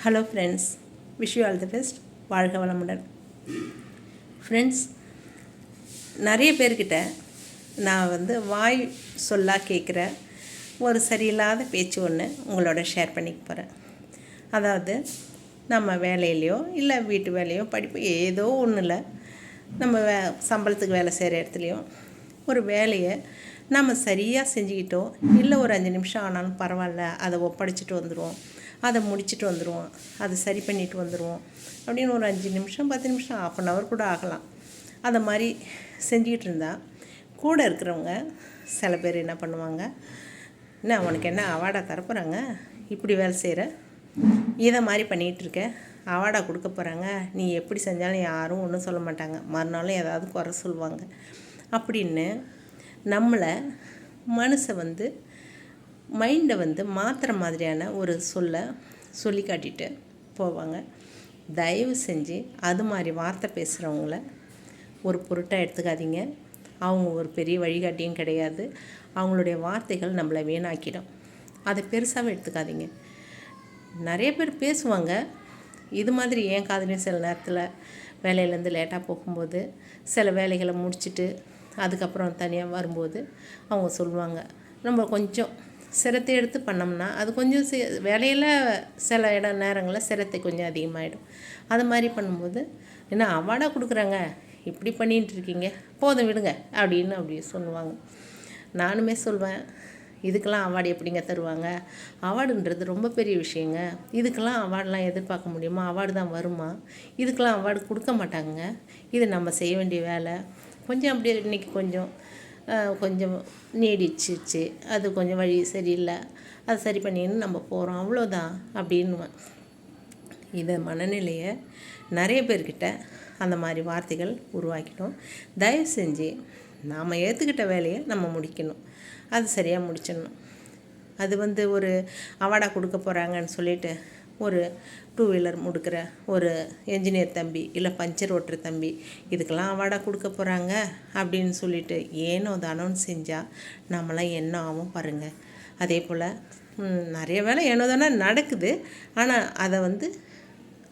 Hello friends wish you all the best வாழ்க வளமுடன். Friends நிறைய பேர்கிட்ட நான் வந்து வாய் சொல்லா கேட்குற ஒரு சரியில்லாத பேச்சு ஒன்று உங்களோட ஷேர் பண்ணிக்க போகிறேன் அதாவது நம்ம வேலையிலையோ இல்லை வீட்டு வேலையோ படிப்பு ஏதோ ஒன்றில் நம்ம வே சம்பளத்துக்கு வேலை செய்கிற இடத்துலையோ ஒரு வேலையை நம்ம சரியாக செஞ்சுக்கிட்டோம் இல்லை ஒரு அஞ்சு நிமிஷம் ஆனாலும் பரவாயில்ல அதை ஒப்படைச்சிட்டு வந்துடுவோம் அதை முடிச்சுட்டு வந்துடுவோம் அதை சரி பண்ணிட்டு வந்துடுவோம் அப்படின்னு ஒரு அஞ்சு நிமிஷம் பத்து நிமிஷம் ஆஃப் அன் ஹவர் கூட ஆகலாம். அதை மாதிரி செஞ்சுக்கிட்டு இருந்தால் கூட இருக்கிறவங்க சில பேர் என்ன பண்ணுவாங்க? என்ன உனக்கு என்ன அவார்டாக தரப்போகிறாங்க இப்படி வேலை செய்கிற இதை மாதிரி பண்ணிகிட்டு இருக்க. அவார்டாக கொடுக்க போகிறாங்க நீ எப்படி செஞ்சாலும் யாரும் ஒன்றும் சொல்ல மாட்டாங்க. மறுநாளும் ஏதாவது குறை சொல்லுவாங்க. அப்படின்னு நம்மளை மனசை வந்து மைண்டை வந்து மாற்றுற மாதிரியான ஒரு சொல்லை சொல்லி காட்டிட்டு போவாங்க. தயவு செஞ்சு அது மாதிரி வார்த்தை பேசுகிறவங்கள ஒரு பொருட்டாக எடுத்துக்காதீங்க. அவங்க ஒரு பெரிய வழிகாட்டியும் கிடையாது. அவங்களுடைய வார்த்தைகள் நம்மளை வீணாக்கிடும். அதை பெருசாகவே எடுத்துக்காதீங்க. நிறைய பேர் பேசுவாங்க. இது மாதிரி ஏன் காதலையும் சில நேரத்தில் வேலையிலேருந்து லேட்டாக போகும்போது சில வேலைகளை முடிச்சுட்டு அதுக்கப்புறம் தனியாக வரும்போது அவங்க சொல்லுவாங்க. நம்ம கொஞ்சம் சிரத்தை எடுத்து பண்ணோம்னா அது கொஞ்சம் சி வேலையில் சில இடம் நேரங்களில் சிரத்தை கொஞ்சம் அதிகமாகிடும் அது மாதிரி பண்ணும்போது என்ன அவார்டாக கொடுக்குறாங்க? இப்படி பண்ணிகிட்டு இருக்கீங்க. போதும் விடுங்க. அப்படின்னு அப்படி சொல்லுவாங்க. நானுமே சொல்வேன் இதுக்கெல்லாம் அவார்டு எப்படிங்க தருவாங்க? அவார்டுன்றது ரொம்ப பெரிய விஷயங்க. இதுக்கெல்லாம் அவார்டெலாம் எதிர்பார்க்க முடியுமா? அவார்டு தான் வருமா? இதுக்கெல்லாம் அவார்டு கொடுக்க மாட்டாங்க இது நம்ம செய்ய வேண்டிய வேலை. கொஞ்சம் அப்படியே இன்றைக்கி கொஞ்சம் கொஞ்சம் நீடிச்சிச்சு அது கொஞ்சம் வழி சரியில்லை. அது சரி பண்ணின்னு நம்ம போகிறோம் அவ்வளோதான் அப்படின்னுவேன். இதை மனநிலையை நிறைய பேர்கிட்ட அந்த மாதிரி வார்த்தைகள் உருவாக்கிட்டோம். தயவு செஞ்சு நாம் ஏற்றுக்கிட்ட வேலையை நம்ம முடிக்கணும். அது சரியாக முடிச்சிடணும். அது வந்து ஒரு அவார்டாக கொடுக்க போகிறாங்கன்னு சொல்லிட்டு ஒரு டூ வீலர் முடுக்கிற ஒரு என்ஜினியர் தம்பி இல்லை பஞ்சர் ஓட்டுற தம்பி இதுக்கெல்லாம் அவார்டாக கொடுக்க போகிறாங்க அப்படின்னு சொல்லிட்டு ஏனோ தானோன்னு செஞ்சால் நம்மளாம் என்ன ஆகும் பாருங்கள் அதே போல் நிறைய வேலை ஏனோ தானே நடக்குது. ஆனால் அதை வந்து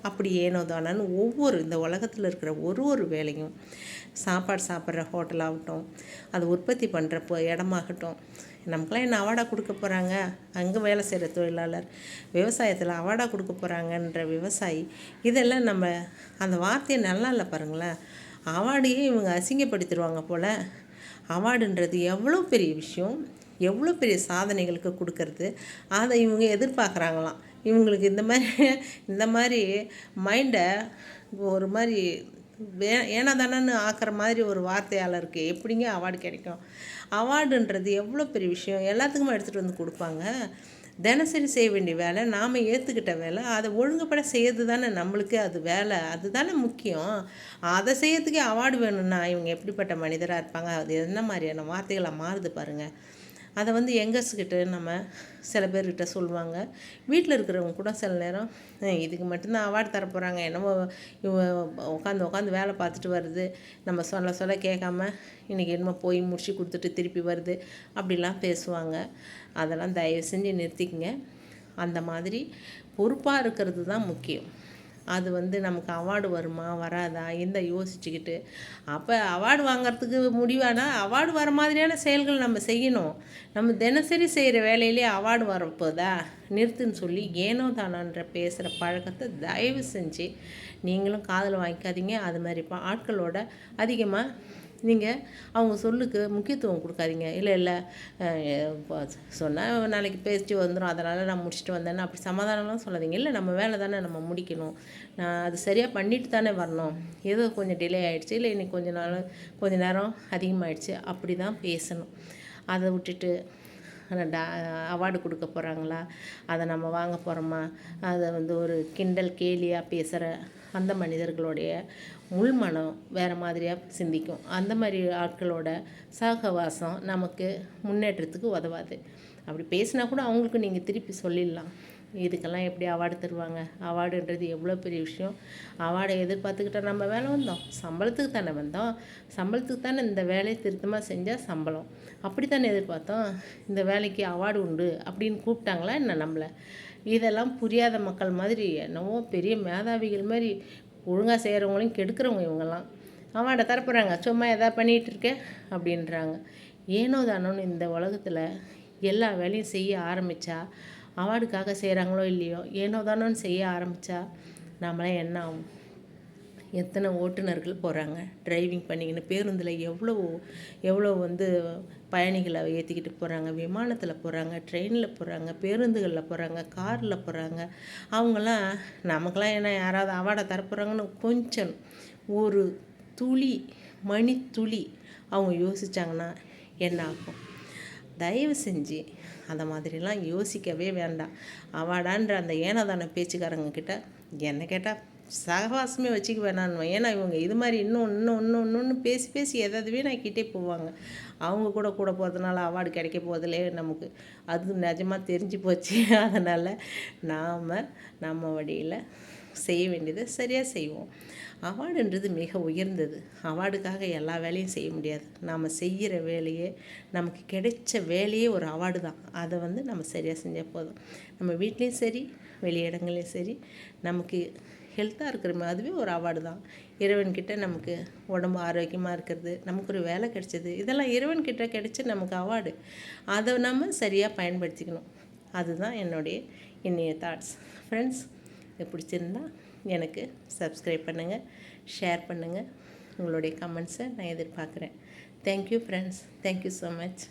அப்படி ஏனோ தானான்னு ஒவ்வொரு இந்த உலகத்தில் இருக்கிற ஒரு ஒரு வேலையும் சாப்பாடு சாப்பிட்ற ஹோட்டலாகட்டும் அது உற்பத்தி பண்ணுற இடமாகட்டும் நமக்குலாம் என்ன அவார்டாக கொடுக்க போகிறாங்க அங்கே வேலை செய்கிற தொழிலாளர் விவசாயத்தில் அவார்டாக கொடுக்க போகிறாங்கன்ற விவசாயி இதெல்லாம் நம்ம அந்த வார்த்தையை நல்லா இல்லை பாருங்களேன். அவார்டையே இவங்க அசிங்கப்படுத்திடுவாங்க போல். அவார்டுன்றது எவ்வளோ பெரிய விஷயம் எவ்வளோ பெரிய சாதனைகளுக்கு கொடுக்கறது அதை இவங்க எதிர்பார்க்குறாங்களாம். இவங்களுக்கு இந்த மாதிரி இந்த மாதிரி மைண்டை ஒரு மாதிரி வே ஏன்னா தானேன்னு ஆக்கிற மாதிரி ஒரு வார்த்தையால் இருக்குது எப்படிங்க அவார்டு கிடைக்கும்? அவார்டுன்றது எவ்வளோ பெரிய விஷயம்? எல்லாத்துக்குமே எடுத்துகிட்டு வந்து கொடுப்பாங்க. தினசரி செய்ய வேண்டிய வேலை நாம் ஏற்றுக்கிட்ட வேலை அதை ஒழுங்குபட செய்யறது தானே நம்மளுக்கு அது வேலை. அதுதானே முக்கியம். அதை செய்யறதுக்கே அவார்டு வேணும்னா இவங்க எப்படிப்பட்ட மனிதராக இருப்பாங்க? அது என்ன மாதிரியான வார்த்தைகளாக மாறுது பாருங்கள் அதை வந்து யங்கர்ஸ்கிட்ட நம்ம சில பேர்கிட்ட சொல்லுவாங்க. வீட்டில் இருக்கிறவங்க கூட சில நேரம் இதுக்கு மட்டும்தான் அவார்டு தர போகிறாங்க என்னமோ உட்காந்து உட்காந்து வேலை பார்த்துட்டு வருது. நம்ம சொல்ல சொல்ல கேட்காம இன்றைக்கி என்னமோ போய் முடிச்சு கொடுத்துட்டு திருப்பி வருது. அப்படிலாம் பேசுவாங்க. அதெல்லாம் தயவு செஞ்சு நிறுத்திக்கங்க. அந்த மாதிரி பொறுப்பாக இருக்கிறது தான் முக்கியம். அது வந்து நமக்கு அவார்டு வருமா வராதா? இந்த யோசிச்சுக்கிட்டு? அப்போ அவார்டு வாங்கிறதுக்கு முடிவானா? அவார்டு வர மாதிரியான செயல்கள் நம்ம செய்யணும். நம்ம தினசரி செய்கிற வேலையிலே அவார்டு வரப்போதா? நிறுத்துன்னு சொல்லி ஏனோ தானான்ற பேசுகிற பழக்கத்தை தயவு செஞ்சு நீங்களும் காதில் வாங்கிக்காதீங்க. அது மாதிரி ஆட்களோட அதிகமாக நீங்கள் அவங்க சொல்லுக்கு முக்கியத்துவம் கொடுக்காதீங்க. இல்லை இல்லை சொன்னால் நாளைக்கு பேசிட்டு வந்துடும் அதனால் நான் முடிச்சுட்டு வந்தேன்னு அப்படி சமாதானம்லாம் சொல்லாதீங்க. இல்லை நம்ம வேலை தானே நம்ம முடிக்கணும். நான் அது சரியாக பண்ணிட்டு தானே வரணும். ஏதோ கொஞ்சம் டிலே ஆகிடுச்சு இல்லை இன்றைக்கி கொஞ்சம் நாள் கொஞ்சம் நேரம் அதிகமாகிடுச்சு அப்படி தான் பேசணும். அதை விட்டுட்டு டா அவார்டு கொடுக்க போகிறாங்களா அதை நம்ம வாங்க போகிறோமா அதை வந்து ஒரு கிண்டல் கேலியாக பேசுகிற அந்த மனிதர்களுடைய உள்மனம் வேறு மாதிரியாக சிந்திக்கும். அந்த மாதிரி ஆட்களோட சகவாசம் நமக்கு முன்னேற்றத்துக்கு உதவாது. அப்படி பேசினா கூட அவங்களுக்கு நீங்கள் திருப்பி சொல்லிடலாம். இதுக்கெல்லாம் எப்படி அவார்டு தருவாங்க? அவார்டுன்றது எவ்வளோ பெரிய விஷயம். அவார்டை எதிர்பார்த்துக்கிட்டால் நம்ம வேலை வந்தோம். சம்பளத்துக்கு தானே வந்தோம். சம்பளத்துக்கு தானே இந்த வேலையை திருத்தமாக செஞ்சால் சம்பளம். அப்படி தானே எதிர்பார்த்தோம். இந்த வேலைக்கு அவார்டு உண்டு அப்படின்னு கூப்பிட்டாங்களா என்ன நம்மளை? இதெல்லாம் புரியாத மக்கள் மாதிரி என்னவோ பெரிய மேதாவிகள் மாதிரி ஒழுங்காக செய்கிறவங்களையும் கெடுக்கிறவங்க இவங்கெல்லாம். அவார்டை தரப்புறாங்க சும்மா எதா பண்ணிகிட்டு இருக்கேன் அப்படின்றாங்க. ஏனோ தானோன்னு இந்த உலகத்தில் எல்லா வேலையும் செய்ய ஆரம்பித்தா அவார்டுக்காக செய்கிறாங்களோ இல்லையோ ஏனோ தானோன்னு செய்ய ஆரம்பித்தா நம்மளாம் என்ன ஆகும்? எத்தனை ஓட்டுநர்கள் போகிறாங்க டிரைவிங் பண்ணிக்கின்னு பேருந்தில் எவ்வளோ எவ்வளோ வந்து பயணிகளை ஏற்றிக்கிட்டு போகிறாங்க விமானத்தில் போகிறாங்க ட்ரெயினில் போகிறாங்க பேருந்துகளில் போகிறாங்க காரில் போகிறாங்க அவங்களாம் நமக்கெல்லாம் என்ன யாராவது அவார்டை தரப்போகிறாங்கன்னு கொஞ்சம் ஒரு துளி மணி துளி அவங்க யோசித்தாங்கன்னா என்ன ஆகும்? தயவு செஞ்சு அந்த மாதிரிலாம் யோசிக்கவே வேண்டாம். அவாடான்ற அந்த ஏனதான பேச்சுக்காரங்க கிட்ட என்ன கேட்டால் சகவாசமே வச்சுக்க வேணான்னு ஏன்னா இவங்க இது மாதிரி இன்னும் இன்னும் இன்னும் இன்னொன்று பேசி பேசி எதாவது கிட்டே போவாங்க. அவங்க கூட கூட போகிறதுனால அவார்டு கிடைக்க போதிலே நமக்கு. அது நிஜமாக தெரிஞ்சு போச்சு. அதனால் நாம் நம்ம வழியில் செய்ய வேண்டியதை சரியாக செய்வோம். அவார்டுன்றது மிக உயர்ந்தது. அவார்டுக்காக எல்லா வேலையும் செய்ய முடியாது. நாம் செய்கிற வேலையே நமக்கு கிடைச்ச வேலையே ஒரு அவார்டு தான். அதை வந்து நம்ம சரியாக செஞ்சால் போதும். நம்ம வீட்லேயும் சரி வெளியிடங்களையும் சரி நமக்கு ஹெல்த்தாக இருக்கிற அதுவே ஒரு அவார்டு தான். இறைவன்கிட்ட நமக்கு உடம்பு ஆரோக்கியமாக இருக்கிறது நமக்கு ஒரு வேலை கிடைச்சது. இதெல்லாம் இறைவன்கிட்ட கிடைச்ச நமக்கு அவார்டு அதை நம்ம சரியாக பயன்படுத்திக்கணும். அதுதான் என்னுடைய இன்னைய தாட்ஸ் ஃப்ரெண்ட்ஸ் இது பிடிச்சிருந்தா எனக்கு சப்ஸ்கிரைப் பண்ணுங்கள் ஷேர் பண்ணுங்கள் உங்களுடைய கமெண்ட்ஸை நான் எதிர்பார்க்குறேன். Thank you friends thank you so much